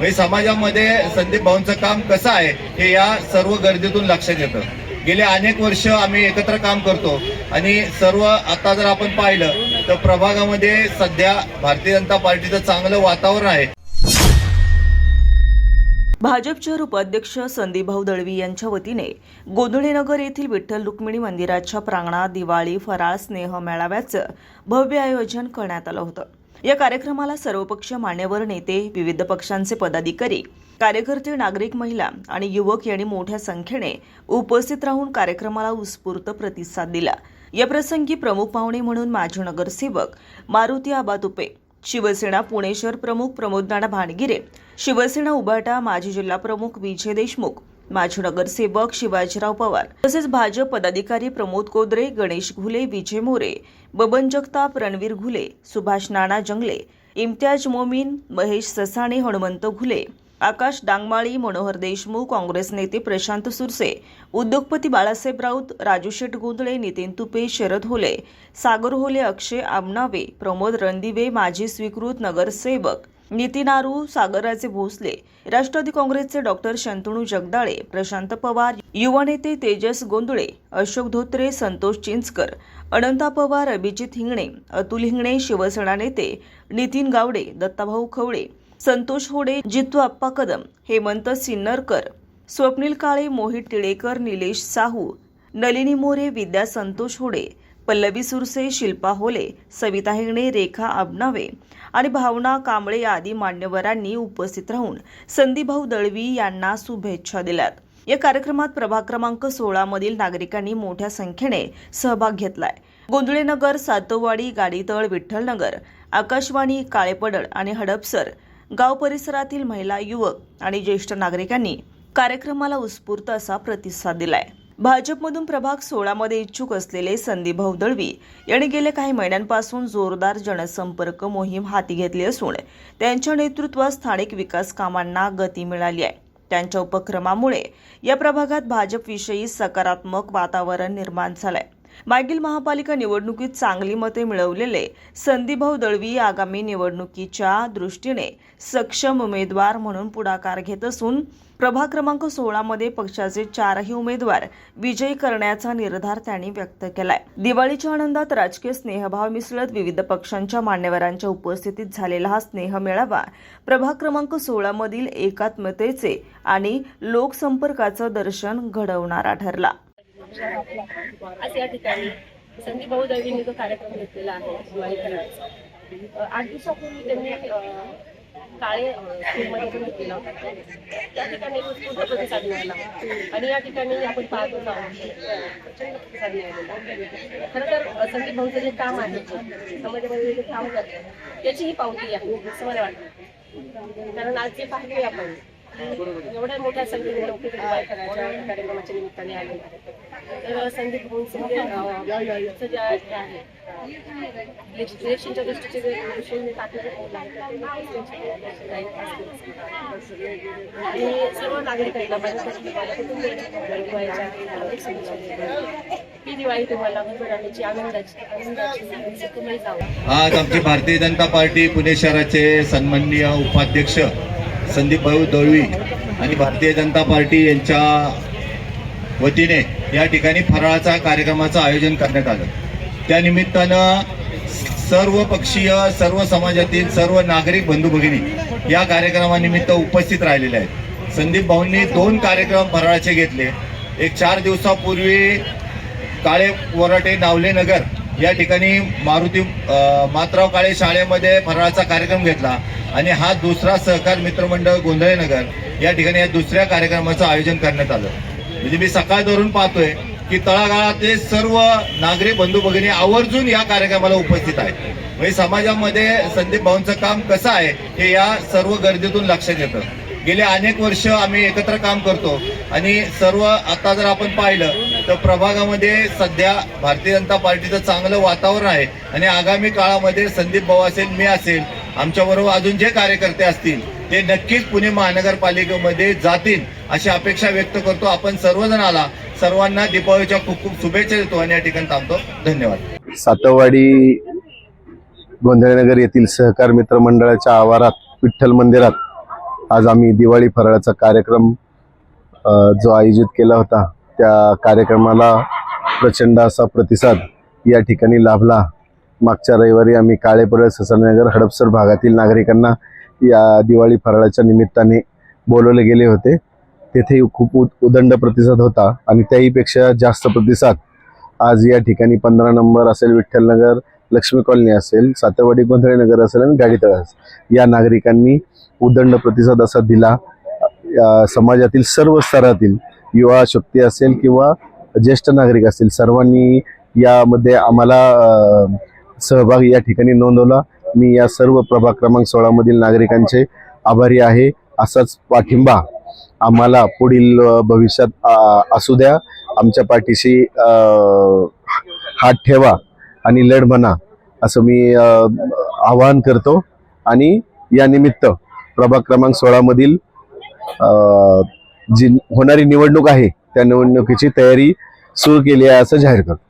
म्हणजे समाजामध्ये संदीप भाऊंचं काम कसं आहे हे या सर्व गर्दीतून लक्षात येतं गेले अनेक वर्ष आम्ही एकत्र काम करतो आणि सर्व आता जर आपण पाहिलं तर प्रभागामध्ये सध्या भारतीय जनता पार्टीचं चांगलं वातावरण आहे. भाजपचे उपाध्यक्ष संदीपभाऊ दळवी यांच्या वतीने गोंधळीनगर येथील विठ्ठल रुक्मिणी मंदिराच्या प्रांगणात दिवाळी फराळ स्नेह मेळाव्याचं भव्य आयोजन करण्यात आलं होतं. या कार्यक्रमाला सर्वपक्षीय मान्यवर नेते विविध पक्षांचे पदाधिकारी कार्यकर्ते नागरिक महिला आणि युवक यांनी मोठ्या संख्येने उपस्थित राहून कार्यक्रमाला उत्स्फूर्त प्रतिसाद दिला. या प्रसंगी प्रमुख पाहुणे म्हणून माजी नगरसेवक मारुती आबा तुपे शिवसेना पुणे शहर प्रमुख प्रमोदनाना भानगिरे शिवसेना उभाटा माजी जिल्हा प्रमुख विजय देशमुख माजी नगरसेवक शिवाजीराव पवार तसेच भाजप पदाधिकारी प्रमोद कोदरे गणेश घुले विजय मोरे बबन जगताप रणवीर घुले सुभाष नाना जंगले इम्तियाज मोमीन महेश ससाणे हनुमंत घुले आकाश डांगमाळी मनोहर देशमुख काँग्रेस नेते प्रशांत सुरसे उद्योगपती बाळासाहेब राऊत राजू शेठ गोंधळे नितीन तुपे शरद होले सागर होले अक्षय आमनावे प्रमोद रणदिवे माजी स्वीकृत नगरसेवक नितीन आरू सागरराजे भोसले राष्ट्रवादी काँग्रेसचे डॉक्टर शंतनू जगदाळे प्रशांत पवार युवा नेते तेजस गोंधळे अशोक धोत्रे संतोष चिंचकर अनंता पवार अभिजित हिंगणे अतुल हिंगणे शिवसेना नेते नितीन गावडे दत्ताभाऊ खवळे संतोष होडे जितू आप्पा कदम हेमंत सिन्नरकर स्वप्नील काळे मोहित टिळेकर निलेश साहू नलिनी मोरे विद्या संतोष होडे पल्लवी सुरसे शिल्पा होले सविता हिंगणे रेखा अबनावे आणि भावना कांबळे आदी मान्यवरांनी उपस्थित राहून संदीपभाऊ दळवी यांना शुभेच्छा दिल्यात. या कार्यक्रमात प्रभाग क्रमांक सोळा मधील नागरिकांनी मोठ्या संख्येने सहभाग घेतलाय. गोंधळेनगर सातोवाडी गाडीतळ विठ्ठलनगर आकाशवाणी काळेपडळ आणि हडपसर गाव परिसरातील महिला युवक आणि ज्येष्ठ नागरिकांनी कार्यक्रमाला उत्स्फूर्त असा प्रतिसाद दिलाय. भाजपमधून प्रभाग सोळामध्ये इच्छुक असलेले संदीपभाऊ दळवी यांनी गेल्या काही महिन्यांपासून जोरदार जनसंपर्क मोहीम हाती घेतली असून त्यांच्या नेतृत्वात स्थानिक विकास कामांना गती मिळाली आहे. त्यांच्या उपक्रमामुळे या प्रभागात भाजपविषयी सकारात्मक वातावरण निर्माण झालंय. मागील महापालिका निवडणुकीत चांगली मते मिळवलेले संदीभाऊ दळवी आगामी निवडणुकीच्या दृष्टीने सक्षम उमेदवार म्हणून पुढाकार घेत असून प्रभाग क्रमांक सोळामध्ये पक्षाचे चारही उमेदवार विजयी करण्याचा निर्धार त्यांनी व्यक्त केलाय. दिवाळीच्या आनंदात राजकीय स्नेहभाव मिसळत विविध पक्षांच्या मान्यवरांच्या उपस्थितीत झालेला हा स्नेह मेळावा प्रभाग क्रमांक सोळामधील एकात्मतेचे आणि लोकसंपर्काचं दर्शन घडवणारा ठरला. आज या ठिकाणी संदीप भाऊ दळवींनी जो कार्यक्रम घेतलेला आहे दिवाळी करायचा. आठ दिवसापूर्वी त्यांनी काळे अ, स्कूलमध्ये पण घेतलेला होता. त्या ठिकाणी एक प्रतिसाद मिळाला. आणि या ठिकाणी आपण पाहतच आहोत प्रतिसाद मिळालेला. खरं तर संदीप भाऊचं जे काम आहे समाजामध्ये जे काम करतात त्याची ही पावती आहे असं मला वाटतं. कारण आज जे पाहिले आपण एवढ्या मोठ्या संख्येने लोक करायच्या कार्यक्रमाच्या निमित्ताने आले. तर संदीप जे आहे इलेक्शनच्या दृष्टीचे दृष्टीने आणि सर्व नागरिकांना ही दिवाळी तुम्हाला आनंदाची आनंदाची आज आमची भारतीय जनता पार्टी पुणे शहराचे सन्माननीय उपाध्यक्ष संदीप भाऊ दळवी आणि भारतीय जनता पार्टी यांच्या वतीने या ठिकाणी फराळाचा कार्यक्रमाचं आयोजन करण्यात आलं. त्यानिमित्तानं सर्व पक्षीय सर्व समाजातील सर्व नागरिक बंधू भगिनी या कार्यक्रमानिमित्त उपस्थित राहिलेले आहेत. संदीप भाऊंनी दोन कार्यक्रम फराळाचे घेतले. एक चार दिवसापूर्वी काळे वराटे नावले नगर या ठिकाणी मारुती मातराव काळे शाळेमध्ये फराळाचा कार्यक्रम घेतला. आणि हा दुसरा सहकार मित्रमंडळ गोंधळे नगर या ठिकाणी या दुसऱ्या कार्यक्रमाचं आयोजन करण्यात आलं. म्हणजे मी सकाळ धरून पाहतोय की तळागाळातले सर्व नागरिक बंधू भगिनी आवर्जून या कार्यक्रमाला उपस्थित आहेत. म्हणजे समाजामध्ये संदीप भाऊंचं काम कसं आहे हे या सर्व गर्दीतून लक्षात येतं गेले अनेक वर्ष आम्ही एकत्र काम करतो आणि सर्व आता जर आपण पाहिलं तर प्रभागामध्ये सध्या भारतीय जनता पार्टीचं चांगलं वातावरण आहे. आणि आगामी काळामध्ये संदीप भाऊ असेल मी असेल आमच्याबरोबर अजून जे कार्यकर्ते असतील ते नक्कीच पुणे महानगरपालिकेमध्ये जातील अशी अपेक्षा व्यक्त करतो. आपण सर्वजण आला सर्वांना दीपावलीच्या खूप खूप शुभेच्छा देतो आणि या ठिकाणी थांबतो. धन्यवाद. सातवाडी गोंधळनगर येथील सहकार मित्र मंडळाच्या आवारात विठ्ठल मंदिरात आज आम्ही दिवाळी फराळाचा कार्यक्रम जो आयोजित केला होता त्या कार्यक्रमाला प्रचंड असा प्रतिसाद या ठिकाणी लाभला. मागच्या रविवारी आम्ही काळेपडळ ससनगर हडपसर भागातील नागरिकांना या दिवाळी फराळाच्या निमित्ताने बोलवले गेले होते. तेथेही खूप उद- उदंड प्रतिसाद होता आणि त्याहीपेक्षा जास्त प्रतिसाद आज या ठिकाणी पंधरा नंबर असेल विठ्ठलनगर लक्ष्मी कॉलनी असेल सातवाडी गोंधळे नगर असेल आणि गाडीतळ असेल या नागरिकांनी उदंड प्रतिसाद असा दिला. या समाजातील सर्व स्तरातील युवा शक्ती असेल किंवा ज्येष्ठ नागरिक असतील सर्वांनी यामध्ये आम्हाला सहभाग या ठिकाणी नोंदवला. मी या सर्व प्रभाग क्रमांक सोळा मधील नागरिकांचे आभारी आहे. असाच पाठिंबा आम्हाला पुढील भविष्यात असू द्या. आमच्या पाठीशी हात ठेवा आणि लढ म्हणा असं मी आवाहन करतो. आणि या निमित्त प्रभाग क्रमांक सोळा मधील जी होणारी निवडणूक आहे त्या निवडणुकीची तयारी सुरू केली आहे असं जाहीर करतो.